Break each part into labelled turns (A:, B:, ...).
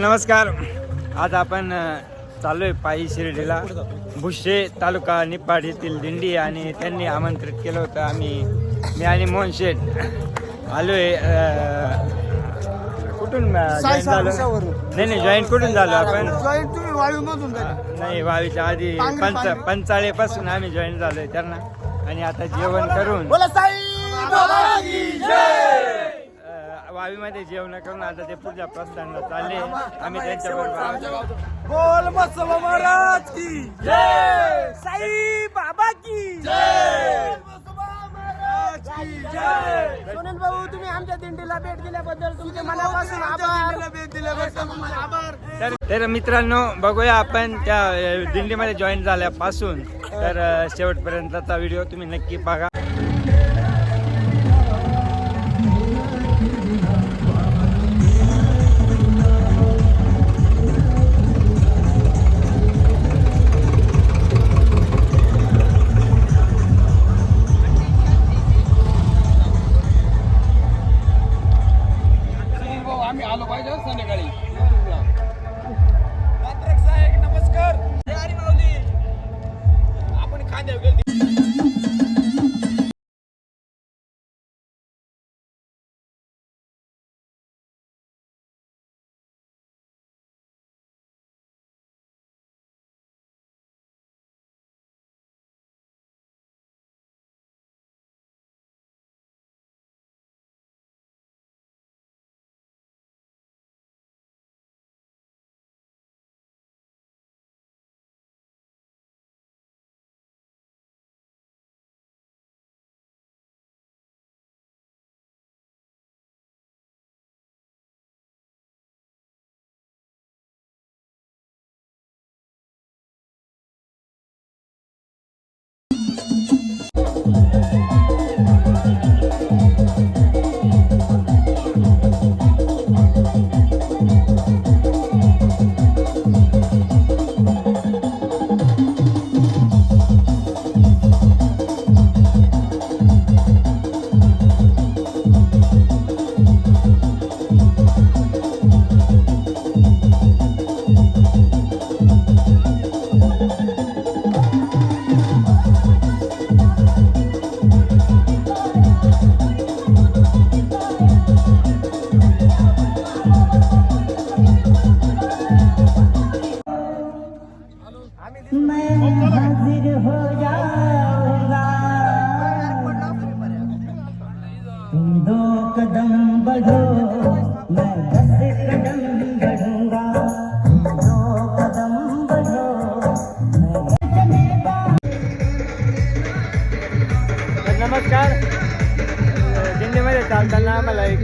A: नमस्कार. आज आपण अ, चाललोय पायी शिर्डीला. भुशे तालुका निपाड येथील दिंडी आणि त्यांनी आमंत्रित केलं होतं आम्ही. मी आणि मोहन शेठ आलोय अ, कुठून जॉईन झालो? नाही नाही जॉईन कुठून झालो आपण?
B: जॉईन तुम्ही वाळू मधून झाले.
A: नाही वावीच्या आधी पंच. पंचाळेपासून आम्ही जॉईन झालोय त्यांना. आणि आता जेवण करून
B: बोला साई बाबा की
A: अ, वावीमध्ये जेवण करून आता ते पुढच्या प्रस्थानाला चालले. आम्ही त्यांच्याबरोबर
B: बोल महाराज की. जय! साई बाबा की. जय! सुनील भाऊ तुम्ही आमच्या दिंडीला भेट दिल्याबद्दल तुमचे मनापासून आभार. भेट दिल्याबद्दल आभार.
A: तर तर मित्रांनो बघूया आपण त्या दिंडीमध्ये जॉईन झाल्यापासून. तर शेवटपर्यंतचा व्हिडिओ तुम्ही नक्की बघा.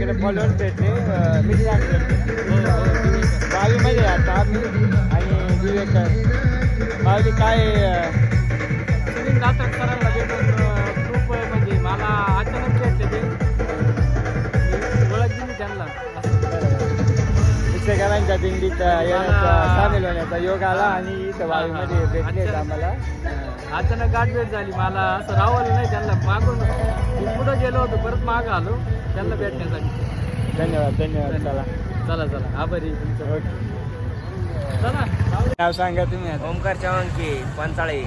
A: आम्हाला इकडे फॉलोअर्स भेटले अ, मी बावीमध्ये आता आम्ही आणि विवेक बावी काय अ,
C: सुनील दातक सरांना खूप म्हणजे मला अचानक
A: पुस्तकांच्या दिंडीत येण्याचा सामील होण्याचा योग आला आणि इथं वावीमध्ये भेटले. आम्हाला.
C: अचानक गाठभेट झाली. मला असं रावलं नाही त्यांना मागून. मी पुढं गेलो होतो परत मागं आलो. त्यांना भेटण्यासाठी.
A: धन्यवाद धन्यवाद. चला.
C: चला चला. आभारी तुमचं.
A: ओके.
C: चला.
A: नाव सांगा तुम्ही
B: ओमकार चव्हाणकी पंचाळे.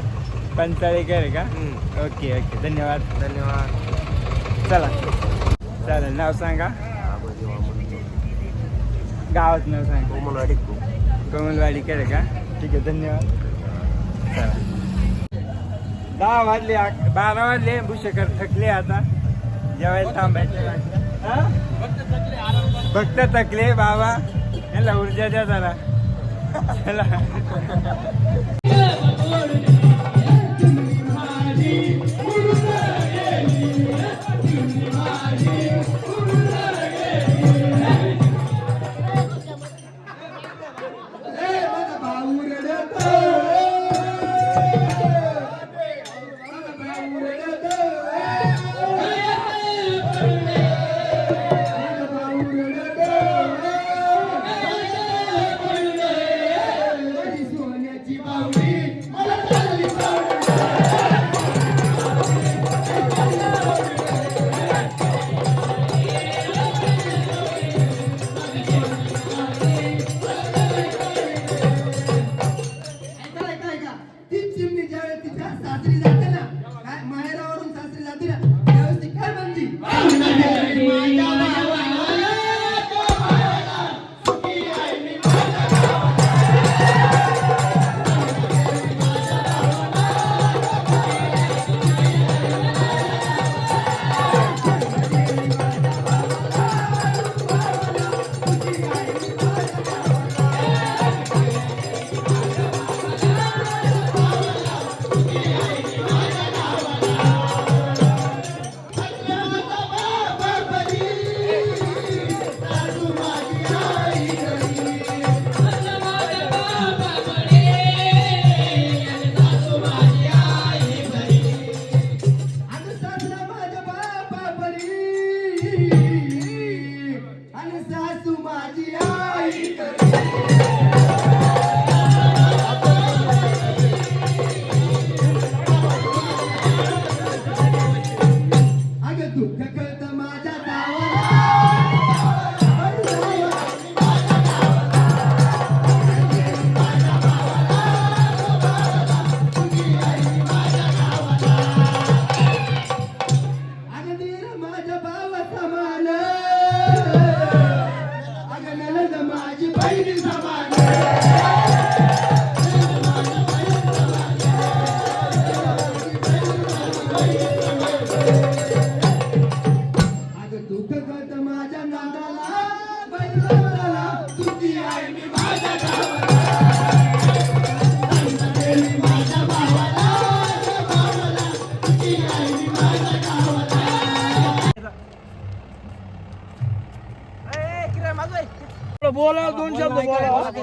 A: पंचाळेकर का? Okay okay. धन्यवाद.
B: धन्यवाद.
A: चला. चालेल. नाव सांगा. गावात नाव सांगा.
B: कोमलवाडी.
A: कोमलवाडीकर का? ठीक आहे धन्यवाद. दहा वाजले बारा वाजले भूषकर थकले आता. जेवायला थांबायचे? भक्त थकले बाबा. याला ऊर्जा द्या जरा.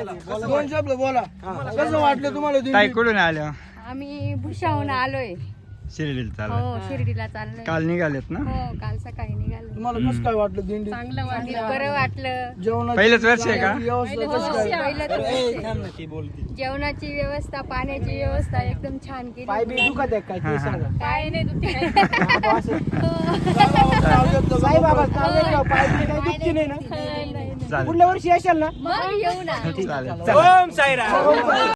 D: दोन शब्द बोला. कसं वाटलं तुम्हाला दिंडी?
A: कुठून आल्या
E: आम्ही भुशाहून आलोय.
A: शिर्डीला
E: हो शिर्डीला चाललोय.
A: काल निघालेत ना?
E: हो काल सकाळी निघालो.
D: तुम्हाला कसं काय वाटलं दिंडी?
E: चांगलं वाटलं. बरं वाटलं.
D: जेवणाची
A: पहिलंच वर्ष आहे का?
D: व्यवस्था
E: हो,
D: काय
E: पहिलं तर. जेवणाची व्यवस्था पाण्याची व्यवस्था एकदम छान केली.
B: बी दुखत आहे काय
A: हा,
B: ते
A: हा.
B: सांगा.
E: काय नाही दुखते.
B: साई बाबा चांगले पाय बी काही दुखती नाही ना?
A: चालेल.
B: पुढल्या वर्षी येशाल ना?
E: मग येऊ ना.
A: चालेल. ओम साईराम.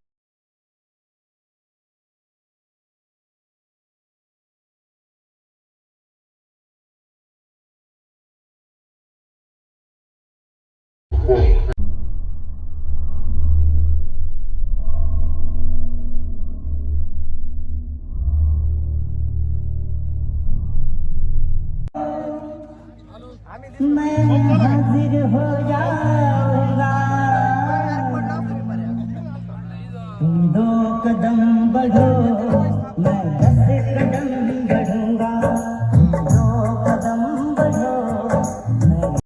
F: मैं हाजिर हो जाऊंगा। तुम दो कदम बढ़ो मैं दस कदम